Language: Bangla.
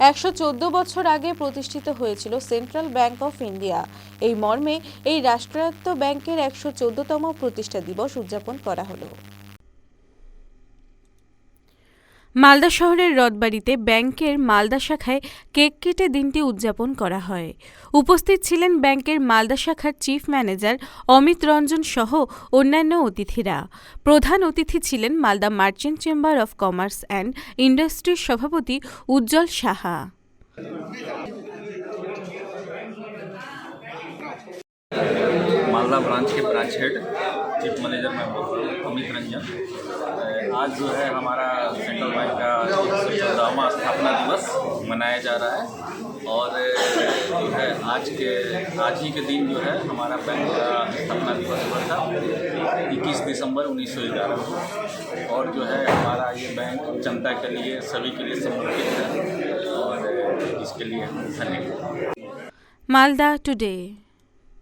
একশো চোদ্দ বছর আগে প্রতিষ্ঠিত হয়েছিল সেন্ট্রাল ব্যাংক অফ ইন্ডিয়া। এই মর্মে এই রাষ্ট্রায়ত্ত ব্যাংকের একশো চোদ্দতম প্রতিষ্ঠা দিবস উদযাপন করা হলো। মালদা শহরের রদবাড়িতে ব্যাংকের মালদা শাখায় কেক কেটে দিনটি উদযাপন করা হয়। উপস্থিত ছিলেন ব্যাংকের মালদা শাখার চিফ ম্যানেজার অমিত রঞ্জন সহ অন্যান্য অতিথিরা। প্রধান অতিথি ছিলেন Malda merchant chamber of commerce and ইন্ডাস্ট্রির সভাপতি উজ্জ্বল সাহা। মালদা ব্রাঞ্চকে ব্রাঞ্চ হেড चीफ मैनेजर मैं बोल रहा हूँ अमित रंजन। आज जो है हमारा सेंट्रल बैंक का चौदहवा स्थापना दिवस मनाया जा रहा है। और जो है आज के, आज ही के दिन जो है हमारा बैंक का स्थापना दिवस हुआ था, इक्कीस दिसंबर उन्नीस सौ ग्यारह और जो है हमारा ये बैंक जनता के लिए, सभी के लिए समर्पित है। और इसके लिए धन्यवाद। मालदा टुडे।